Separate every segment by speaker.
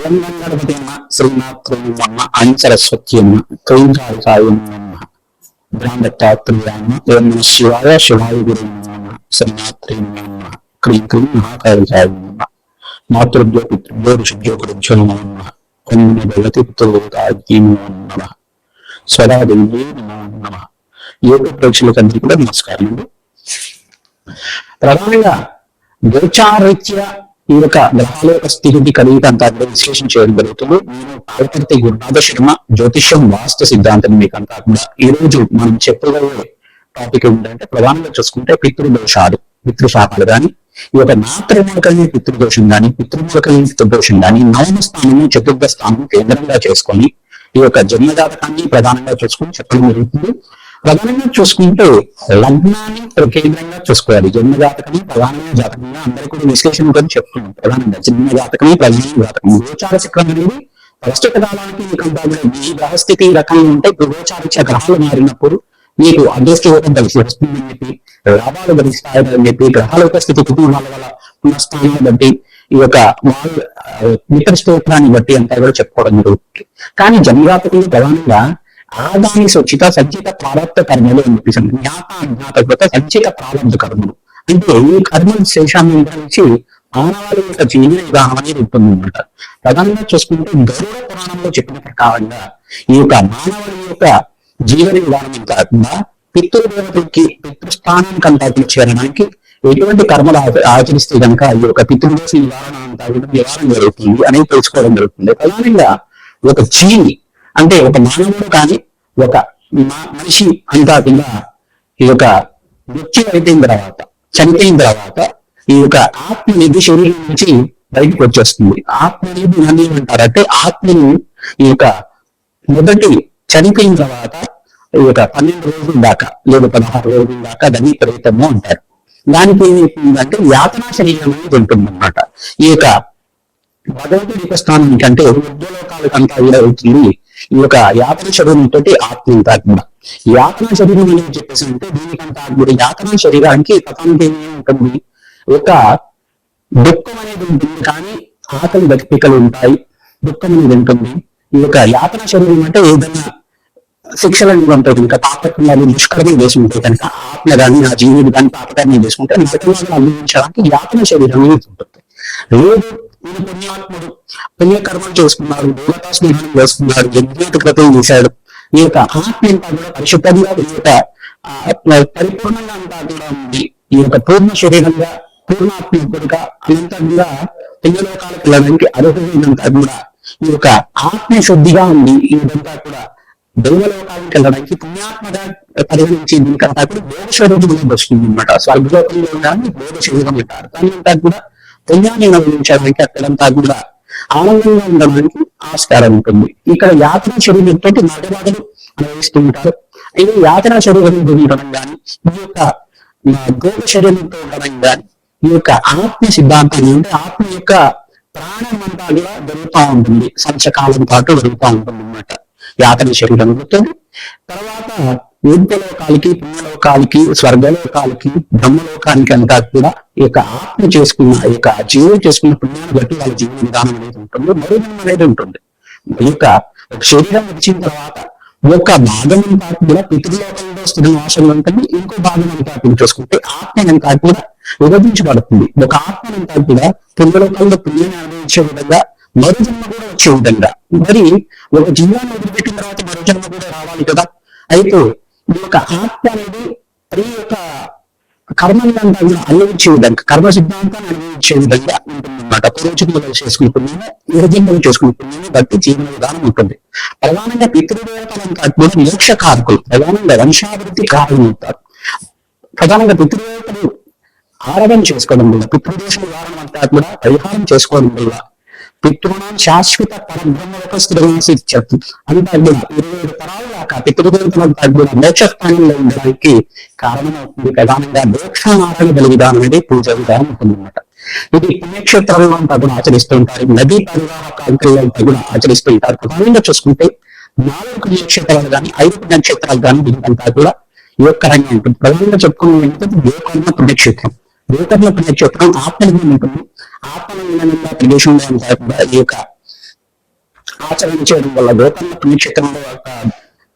Speaker 1: అంచర శ్రీనాథ్రమ్మ అని సరస్వత్యమ్మ క్రీంకాయ సాయమ్మ బ్రాహ్మత్తాత్రేయమ్మ ఓం నమ శివాయ శివాయ గురు నమ శ్రీనాథ్రేయమ్మ క్రీం క్రీం మహాకాయ సాయమ్మ మాతృభ్యో పితృభ్యో ఋషిభ్యో గురుభ్యో నమో నమ ఓం నమ భగవతి పుత్రోదాయీ నమ స్వదా దేవ్యే నమ యోగ ప్రేక్షకులందరికీ కూడా నమస్కారం అండి ప్రధానంగా గోచారీత్య ఈ యొక్క గ్రహాల యొక్క స్థితిని కలిగి అంత విశ్లేషణ చేయడం జరుగుతుంది. నేను పాలపర్తి గురునాథ శర్మ జ్యోతిష్యం వాస్తు సిద్ధాంతం మీకు అంతా కూడా ఈ రోజు మనం చెప్పబోయే టాపిక్ ఏంటంటే ప్రధానంగా చూసుకుంటే పితృదోషాలు పితృశాపాలు కానీ ఈ యొక్క మాతృమూలకల్ని పితృదోషం కానీ పితృమూలకల్ని పితృదోషం కానీ నవమ స్థానము చతుర్థ స్థానం కేంద్రంగా చేసుకొని ఈ యొక్క జన్మజాతకాన్ని ప్రధానంగా చూసుకొని చెప్పడం జరుగుతుంది. ప్రధానంగా చూసుకుంటే లగ్నాన్ని కేంద్రంగా చూసుకోవాలి. జన్మ జాతకమే ప్రధానమైన జాతకంగా అందరికీ కూడా విశ్లేషణ గురించి చెప్తున్నాం ప్రధానంగా జన్మ జాతకమే ప్రధాన జాతకం గోచార చక్రం అనేది ప్రస్తుత కాలానికి మీకు ఈ గ్రహస్థితి రకంగా ఉంటే గోచారిత్య గ్రహాలు మారినప్పుడు మీకు అదృష్టం కలిసి వస్తుందని చెప్పి లాభాలు గరిస్తాయని చెప్పి గ్రహాల యొక్క స్థితి కుటుంబాల వల్ల పునఃస్థానాన్ని బట్టి ఈ యొక్క వాళ్ళ మిత్ర స్తోత్రాన్ని బట్టి అంతా కూడా చెప్పుకోవడం జరుగుతుంది. కానీ జన్మజాతకంలో ప్రధానంగా ఆదాని సూచిత సంచిత ప్రారంభ కర్మలు అని చెప్పేసి జ్ఞాత అజ్ఞాత సంచిత ప్రారంభ కర్మలు. అంటే ఈ కర్మల శేషాన్ని నుంచి మానవాళి యొక్క జీవన విధానం అనేది ఉంటుంది అనమాట ప్రధానంగా చూసుకుంటే గరుడ పురాణంలో చెప్పిన ప్రకారంగా ఈ యొక్క మానవుడి యొక్క జీవన విధానం కాకుండా పితృదేవతలకి పితృస్థానానికి అంతాకులు చేరడానికి ఎటువంటి కర్మలు ఆచరిస్తే కనుక ఈ యొక్క పితృదేశ నివారణ అంతా కూడా నివారణ జరుగుతుంది అనేది తెలుసుకోవడం జరుగుతుంది. ప్రధానంగా ఒక జీవి అంటే ఒక మానవుడు కానీ ఒక మా- మనిషి అంతా కూడా ఈ యొక్క మృత్యు అయిపోయిన తర్వాత చనిపోయిన తర్వాత ఈ యొక్క ఆత్మ అనేది శరీరం నుంచి బయటకు వచ్చేస్తుంది. ఆత్మ అనేది నన్ను ఏమంటారంటే ఆత్మను ఈ యొక్క మొదటి చనిపోయిన తర్వాత ఈ యొక్క పన్నెండు రోజుల దాకా లేదా పదహారు రోజుల దాకా దాన్ని ప్రేతము అంటారు. దానికి ఏమైతుందంటే యాతనా శరీరం అనేది ఉంటుంది అనమాట ఈ యొక్క భగవంతుడి యొక్క స్థానం కంటే ఉద్యోగాలకు అంతా కూడా అవుతుంది ఈ యొక్క యాత్ర శరీరంతో తోటి ఆత్మ అంతా కూడా. యాతన శరీరం అని చెప్పేసి అంటే దీనికంతా కూడా యాత్ర శరీరానికి కథానికి ఏమి ఉంటుంది. ఒక దుఃఖం అనేది ఉంటుంది కానీ ఆకలి దక్కికలు ఉంటాయి. దుఃఖం అనేది ఉంటుంది. ఈ యొక్క యాత్ర శరీరం అంటే ఏదైనా శిక్షలను ఉంటాయి కనుక తాపత్రయాలు దుష్కర్మలు చేసి ఉంటాయి కనుక ఆత్మ కానీ నా జీవుడు కానీ తాపత్రయం వేసుకుంటే నిజంగా అనుభవించడానికి యాత్ర శరీరం అనేది ఉంటుంది. లేదు ఈయన పుణ్యాత్ముడు. పుణ్యకర్మలు చేసుకున్నాడు దేవతా స్నేహం చేసుకున్నాడు యజ్ఞాత చేశాడు. ఈ యొక్క ఆత్మ అంతా కూడా పరిశుద్ధంగా ఈ యొక్క పరిపూర్ణంగా అంతా కూడా ఉంది. ఈ యొక్క పూర్ణ శరీరంగా పూర్ణాత్మకుడుగా అనంతంగా పుణ్యలోకాలకు వెళ్ళడానికి అర్హమైనంత కూడా ఈ యొక్క ఆత్మ శుద్ధిగా ఉంది. ఈ విధంగా కూడా దైవలోకానికి వెళ్ళడానికి పుణ్యాత్మగా పరిగణించి దీనికంతా కూడా భోగ శరీరం వస్తుంది అనమాట స్వర్గలోకంలో ఉండాలని భోగ శరీరం అంటారు కానీ అంతా కూడా పుణ్యాన్ని అనుభవించడానికి అక్కడంతా కూడా ఆనందంగా ఉండడానికి ఆస్కారం ఉంటుంది. ఇక్కడ యాత్ర చర్యలతో నడవాదలు అనుభవిస్తూ ఉంటారు. ఇది యాత్ర శరీరం ఉండడం కానీ ఈ యొక్క భోగ చర్యలతో ఉండడం కానీ ఈ యొక్క ఆత్మ సిద్ధాంతం అంటే ఆత్మ యొక్క ప్రాణం అంతా కూడా దొరుకుతా ఉంటుంది. సంచకాలం పాటు దొరుకుతా ఉంటుంది అన్నమాట. యాతన శరీరం తర్వాత ఊర్ధలోకాలకి పుణ్యలోకాలకి స్వర్గలోకాలకి బ్రహ్మలోకానికి అంతా కూడా ఈ యొక్క ఆత్మ చేసుకున్న ఈ యొక్క జీవులు చేసుకున్న పుణ్యాన్ని బట్టి వాళ్ళ జీవన విధానం అనేది ఉంటుంది. మరుజన్మ అనేది ఉంటుంది. ఈ యొక్క శరీరం వచ్చిన తర్వాత ఒక భాగం అంతా కూడా పితృలోకంలో స్థితి నాశనం ఉంటుంది ఇంకో భాగం అంతా కూడా చూసుకుంటే ఆత్మ అంతా కూడా విభజించబడుతుంది. ఒక ఆత్మ అంతా కూడా పుణ్యలోకంలో పుణ్యాన్ని అనుభవించే విధంగా మరు జన్మ కూడా వచ్చే విధంగా. మరి ఒక జీవాన్ని వదిలిపెట్టిన తర్వాత మరో జన్మ కూడా రావాలి కదా. అయితే ఈ యొక్క ఆత్మ అనేది స్త్రీ యొక్క కర్మలంతా కూడా అనుభవించే విధంగా కర్మ సిద్ధాంతాన్ని అనుభవించే విధంగా ఉంటుందన్నమాట పూర్వజన్మలు చేసుకునే పుణ్యము ఇరజన్మలు బట్టి జీవన విధానం ఉంటుంది. ప్రధానంగా పితృదేవతలంతా కూడా మోక్ష కారకులు ప్రధానంగా వంశాభివృద్ధి కారణం అవుతారు ప్రధానంగా పితృదేవతలు ఆరాధన చేసుకోవడం వల్ల పితృదేశం వారణం అంతా కూడా పరిహారం చేసుకోవడం వల్ల పితృణం శాశ్వత పరబ్రహ్మ యొక్క స్థిరవాసిత్యర్థం అంతా కూడా ఇరవై ఏడు తరాల దాకా పితృదేవతలంతా కూడా మోక్ష స్థానంలో ఉండడానికి కారణమవుతుంది ప్రధానంగా మోక్షానారాయణ బలి విధానం అనేది పూజ విధానం ఉంటుందన్నమాట. ఇది పుణ్యక్షేత్రాల్లో అంతా కూడా ఆచరిస్తూ ఉంటారు. నదీ పరివాహ ప్రాంతాల్లో అంతా కూడా ఆచరిస్తూ ఉంటారు. ప్రధానంగా చూసుకుంటే నాలుగు పుణ్యక్షేత్రాలు కానీ ఐదు పుణ్యక్షేత్రాలు కానీ దీనికంతా కూడా యువకరంగా ఉంటుంది. ప్రధానంగా చెప్పుకున్న ఏంటంటే గోకర్ణ పుణ్యక్షేత్రం. గోకర్ణ పుణ్యక్షేత్రం ఆత్మలింగం ఉంటుంది. ఆత్మలింగంగా ప్రదేశంలో అంతా కూడా ఈ యొక్క ఆచరణ చేయడం వల్ల గోకర్ణ పుణ్యక్షేత్రంలో ఒక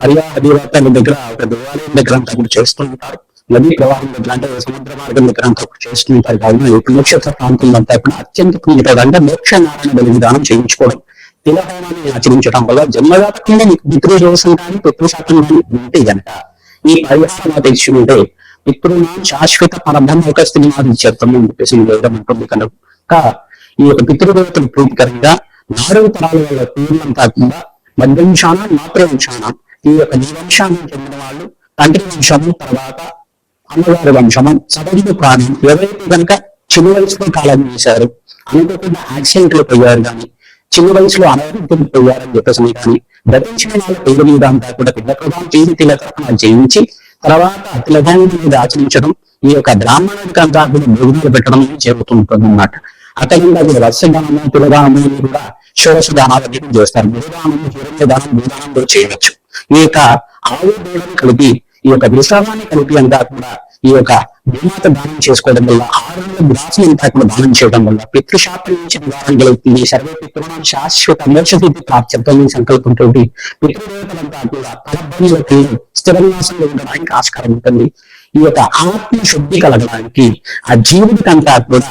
Speaker 1: హరియాణ దేవతల దగ్గర ఒక దేవాలయం దగ్గర అంతా కూడా చేస్తూ ఉంటారు నదీ ప్రవాహం దగ్గర అంటే సముద్ర మార్గం దగ్గర అంతా కూడా చేస్తూ ఉంటారు కావున ఈ పుణ్యక్షేత్ర ప్రాంతంలో అంతా కూడా అత్యంత పుణ్యత అంటే మోక్ష నారాయణ బలి విధానం చేయించుకోవడం. తిలహోమాన్ని ఆచరించడం వల్ల జన్మజాతకంగా నీకు పితృదోషం కానీ పితృశాతం కానీ ఉంటే గనక ఈ పరిహారం తెలిసి ఉంటే పితృనా శాశ్వత పరబ్రహ్మ ఒక స్త్రీ మాది అని చెప్పేసి వేయడం ఉంటుంది కనుక. ఈ యొక్క పితృదేవతలు ప్రీతికరంగా నాలుగు తరాల వాళ్ళ పూర్ణం కాకుండా మధ్యంశాన మాతృవంశానం ఈ యొక్క నివంశానికి చెందిన వాళ్ళు తండ్రి వంశము తర్వాత అమ్మగారి వంశము సదైన ప్రాణం ఎవరైతే కనుక చిన్న వయసులో కాలం చేశారు అనుకోకుండా యాక్సిడెంట్లు పోయారు కానీ చిన్న వయసులో అనారోగ్యం పోయారని చెప్పేసి కానీ గతించిన వాళ్ళ పేరు మీద అంతా కూడా పిల్ల ప్రభావం చేసి తిలకరణ జయించి తర్వాత తిలదాని మీద ఆచరించడం ఈ యొక్క బ్రాహ్మణుడికి అంతా కూడా భోజనాలు పెట్టడం జరుగుతుంటుంది అన్నమాట. అతనిగా కూడా వత్సగానము తులదానము అని కూడా షోడశ దానాలు అనేవి చేస్తారు. గురుదానము హిరణ్య దానం భూదానం కూడా చేయవచ్చు. ఈ యొక్క ఆవు దూడను కలిపి ఈ యొక్క విశ్రామాన్ని కలిపి అంతా కూడా ఈ యొక్క భూమాత దానం చేసుకోవడం వల్ల ఆరు నెలల గ్రాసులు అంతా కూడా దానం చేయడం వల్ల పితృశాపం నుంచి నివారణ కలుగుతుంది సర్వ పితృణం శాశ్వత మోక్షస్థితి ప్రాప్త్యంతో సంకల్పంతో పితృదేవతలంతా కూడా పరబ్రహ్మలకి స్థిరన్యాసంలో ఉండడానికి ఆస్కారం ఉంటుంది. ఈ యొక్క ఆత్మ శుద్ధి కలగడానికి ఆ జీవుడికంతా కూడా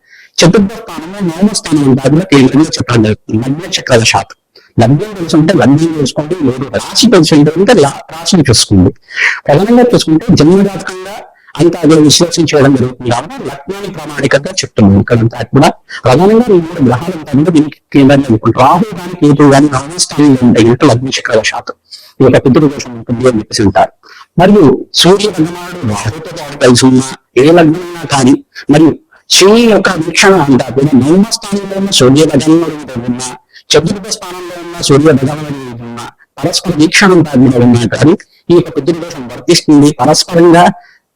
Speaker 1: చతుర్థ స్థానంలో నవమ స్థానం ఉంటారు కేంద్రంగా చెప్పడం జరుగుతుంది లగ్న చక్రాల శాతం లగ్నం తెలుసు అంటే లగ్నం చూసుకోండి లేదు రాశి తెలుసు అంటే రాశిని చూసుకోండి ప్రధానంగా చూసుకుంటే జన్మజాతకంగా అంతా విశ్లేషణ చేయడం జరుగుతుంది. కాబట్టి లగ్నాన్ని ప్రామాణికంగా చెప్తున్నాం ఇక్కడంతా కూడా ప్రధానంగా ఈ మూడు గ్రహాలు అంతా దీనికి కేంద్రంగా అనుకుంటారు. రాహు కానీ కేతు కానీ నవమ స్థానంలో ఉంటాయి అంటే లగ్న చక్రాల శాతం ఈ యొక్క పితృదోషం ఉంటుంది అని చెప్పేసి ఉంటారు మరియు సూర్య లగ్నాడు రాహుతో పాటు కలిసి ఉన్న ఏ లగ్నం కానీ మరియు శివుని యొక్క వీక్షణ అంతా కూడా నవమ స్థానంలో ఉన్న సూర్య భగంలో ఉన్న చతుర్థ స్థానంలో ఉన్న సూర్య భగంలో ఉన్న పరస్పర వీక్షణ అంతా కూడా ఉన్నా కానీ ఈ యొక్క పితృదోషం వర్తిస్తుంది పరస్పరంగా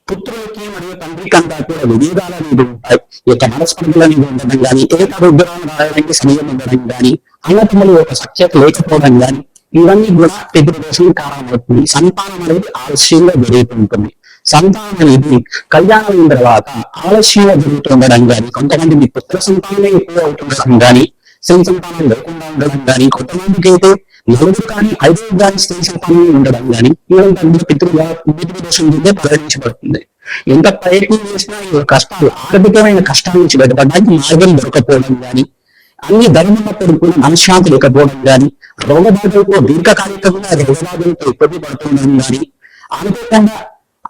Speaker 1: పుత్రులకి మరియు తండ్రికి అంతా కూడా విభేదాలు అనేవి ఉంటాయి. ఈ యొక్క పరస్పరంలో అనేవి ఉండడం కానీ ఏక రుద్రాన్ని రాయడానికి సమయం ఉండడం కానీ అన్నతములు ఒక సఖ్యత లేకపోవడం కానీ ఇవన్నీ కూడా పితృదోషం కారణమవుతుంది. సంతానం అనేది ఆలస్యంగా జరుగుతుంటుంది సంతానం అనేది కళ్యాణం అయిన తర్వాత ఆలస్యంగా జరుగుతుండడం కానీ కొంతమంది మీ పుత్ర సంతానమే ఎక్కువ అవుతుండడం కానీ స్త్రీ సంతానం లేకుండా ఉండడం కానీ కొంతమందికి అయితే నలుగురు కానీ ఐదుగురు కానీ స్త్రీ సంతానం ఉండడం కానీ ఇలాంటి పితృగా పితృదోషం కిందే పరిగణించబడుతుంది ఎంత ప్రయత్నం చేసినా ఈ కష్టాలు ఆర్థికమైన కష్టాల నుంచి బయటపడడానికి మార్గం దొరకపోవడం కానీ అన్ని ధర్మన్నప్పుడు కూడా మనశ్శాంతి లేకపోవడం కానీ రోగబాధలతో దీర్ఘకాలికంగా రోగబాధలతో ఇబ్బంది పడుతుండడం కానీ అనుకోకుండా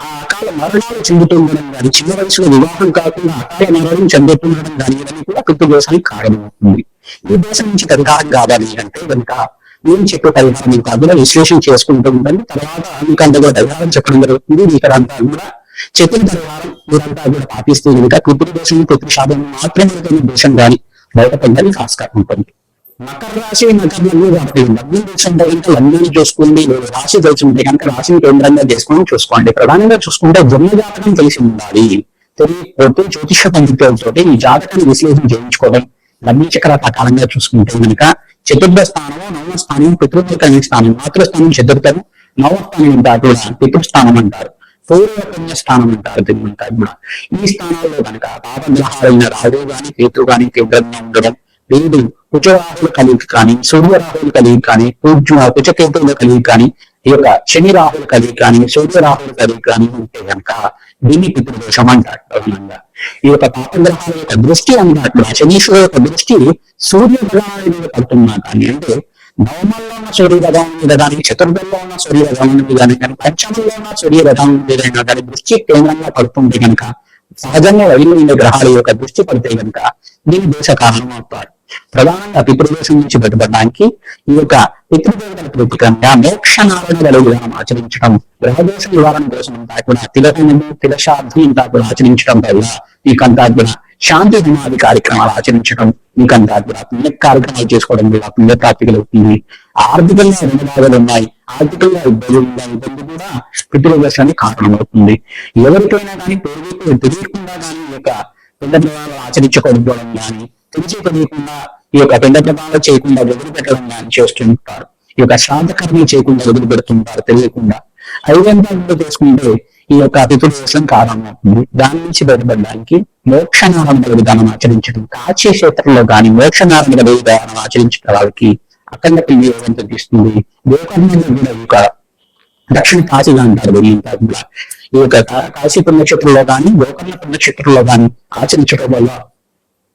Speaker 1: ఆ అకాల మరణాలు చెందుతుండడం కానీ చిన్న వయసులో వివాహం కాకుండా అకాల మరణం చెందుతుండడం కానీ ఇవన్నీ కూడా పితృదోషానికి కారణమవుతుంది. ఈ దేశం నుంచి పరిహారం కావాలి అంటే కనుక నేను చెప్పే పరిహారం మీకు అందులో విశ్లేషణ చేసుకుంటూ ఉండండి. తర్వాత మీకు అంతగా పరిహారం చెప్పడం జరుగుతుంది. ఇక్కడ అంతా కూడా చెప్పిన పరిహారం మీరంతా కూడా పాటిస్తూ కనుక పితృదోషం పితృశాపం మాత్రమే దోషం కానీ బయటపడడానికి ఆస్కారం ఉంటుంది. మకర రాశి మకరంలో కాబట్టి లగ్నం చూసుకుంటే కనుక లగ్నాన్ని చూసుకోండి. లేదా రాశి ఉంటే కనుక రాశిని కేంద్రంగా చేసుకొని చూసుకోండి. ప్రధానంగా చూసుకుంటే జన్మ జాతకం తెలిసి ఉండాలి. ప్రతి జ్యోతిష పండితులతో ఈ జాతకాన్ని విశ్లేషణ చేయించుకోవడం లగ్న చక్ర ప్రకారంగా చూసుకుంటే కనుక చతుర్థ స్థానము నవమ స్థానం పితృత్వ స్థానం మాతృస్థానం చతుర్థము నవమ స్థానం అంటారు పితృస్థానం అంటారు. పూర్వ స్థానం అంటారు దీన్ని కూడా. ఈ స్థానాల్లో కనుక పాపగ్రహాలైన రాహు గాని కేతు గాని తీవ్రంగా ఉండడం లేదు. కుజరాహుల కలిగి కానీ సూర్యరాహుల కలిగి కానీ కుజ కలిగి కానీ ఈ యొక్క శని రాహుల కలిగి కానీ సూర్యరాహుల కలిగి కానీ ఉంటే కనుక దీన్ని పితృదోషం అంటారు ప్రధానంగా ఈ యొక్క పాపగ్రహాల యొక్క దృష్టి అన్నట్లు శనీశ్వరు యొక్క దృష్టి సూర్య గ్రహాల మీద పడుతున్నా కానీ అంటే నవమంలో ఉన్న సూర్య రథం మీద కానీ చతుర్థంలో ఉన్న సూర్య రథం మీద కానీ కానీ పంచమంలో ఉన్న సూర్య రథం మీద కానీ దృష్టి కేంద్రంగా పడుతుంది కనుక సహజంగా వైద్యుల గ్రహాల యొక్క దృష్టి పడితే కనుక దీని దోష కారణమవుతారు ప్రధానంగా పితృదోషం నుంచి బయటపడడానికి ఈ యొక్క పితృదేవతల ప్రతీకంగా మోక్ష నారాయణ విధానం ఆచరించడం గ్రహదోష నివారణ కోసం అంతా కూడా తిలకము తిలశార్థం అంతా కూడా ఆచరించడం వల్ల మీకంతా కూడా శాంతి దినాది కార్యక్రమాలు ఆచరించడం మీకంతా కూడా పుణ్య కార్యక్రమాలు చేసుకోవడం వల్ల పుణ్యప్రాప్తి కలుగుతుంది ఆర్థికంగా రుణబాధలు ఉన్నాయి. ఆర్థికంగా ఇబ్బంది ఉందా ఇబ్బంది కూడా పితృదోషానికి కారణమవుతుంది. ఎవరికైనా కానీ పూర్వీకులు తెలియకుండా కానీ ఈ యొక్క పిండ ప్రమాణాలు ఆచరించకపోవడం కానీ తెలిసి తెలియకుండా ఈ యొక్క పిండ ప్రమాణాలు చేయకుండా వదిలిపెట్టడం కానీ చేస్తుంటారు. ఈ యొక్క శ్రాద్ధ కర్మలు చేయకుండా వదిలిపెడుతుంటారు తెలియకుండా. ఐదంతా చేసుకుంటే ఈ యొక్క పితృదోషం కారణమవుతుంది. దాని నుంచి బయటపడడానికి మోక్షనారంభ విధానం ఆచరించడం కాచే క్షేత్రంలో కానీ మోక్షనారంభ విధానం ఆచరించడం వాళ్ళకి అఖండ వినియోగం తగ్గిస్తుంది గోకర్ణంలో కూడా ఈ యొక్క దక్షిణ కాశీగా అంటారు ఈ ఈ యొక్క కాశీ పుణ్యక్షేత్రంలో కానీ గోకర్ణ పుణ్యక్షేత్రంలో కానీ ఆచరించడం వల్ల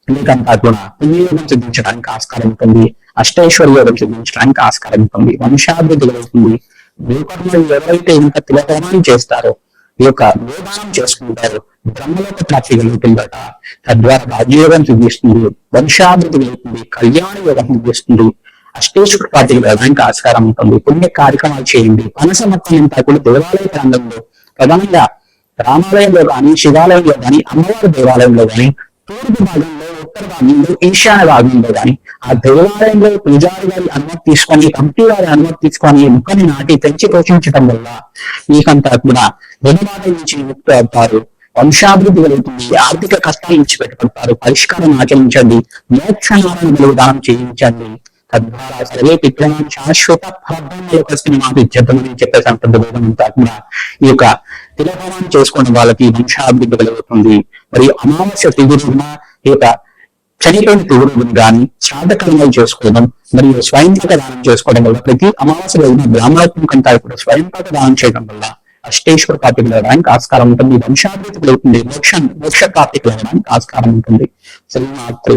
Speaker 1: మీకంతా కూడా పుణ్యయోగం సిద్ధించడానికి ఆస్కారం ఉంటుంది. అష్టేశ్వర యోగం సిద్ధించడానికి ఆస్కారం ఉంటుంది. వంశాభివృద్ధి కలుగుతుంది. గోకర్ణలో ఎవరైతే ఇంకా తిలకరణం చేస్తారో ఈ యొక్క గోదానం చేసుకుంటారో బ్రహ్మలోక ప్రాప్తి కలుగుతుందట. తద్వారా రాజయోగం సిద్ధిస్తుంది. వంశాభివృద్ధి కలుగుతుంది. కళ్యాణ యోగం సిద్ధిస్తుంది. అష్టేశ్వర ప్రాప్తి వెళ్ళడానికి ఆస్కారం ఉంటుంది. పుణ్య కార్యక్రమాలు చేయండి. పనస మొత్తం కూడా దేవాలయ ప్రాంతంలో ప్రధానంగా రామాలయంలో కానీ శివాలయంలో కానీ అమ్మవారి దేవాలయంలో కానీ తూర్పు భాగంలో ఉత్తర భాగంలో ఈశాన్య భాగంలో కానీ ఆ దేవాలయంలో పూజారి గారి అనుమతి తీసుకొని కమిటీ వారి అనుమతి తీసుకొని ముక్కని నాటి పెంచి పోషించడం వల్ల మీకంతా కూడా రుణబాధ నుంచి ముక్తి అవుతారు. వంశాభివృద్ధి కలుగుతుంది. ఆర్థిక కష్టాల నుంచి పెట్టుకుంటారు పరిష్కారం ఆచరించండి. మోక్షనాలను దానం చేయించండి. తద్వారా సర్వే శాశ్వత ఫలభూములకు వస్తున్న మాట ఇచ్చేద్దామని చెప్పేసి అంటుంది వేదమంతా కూడా ఈ యొక్క తిలహోమం చేసుకున్న వాళ్ళకి వంశాభివృద్ధి కలుగుతుంది. మరియు అమావాస్య తిగురున ఈ యొక్క చనిపోయిన తిగురుని కానీ శ్రాద్ధ చేసుకోవడం మరియు స్వయంపాక దానం చేసుకోవడం వల్ల ప్రతి అమావాస్య రోజున బ్రాహ్మణత్వం కంటే కూడా స్వయంపాక దానం చేయడం వల్ల అష్టేశ్వర ప్రాప్తి కలగడానికి ఆస్కారం ఉంటుంది. వంశాభివృద్ధి కలుగుతుంది. మోక్ష మోక్ష ప్రాప్తి కలగడానికి ఆస్కారం ఉంటుంది. శ్రీమాత్రి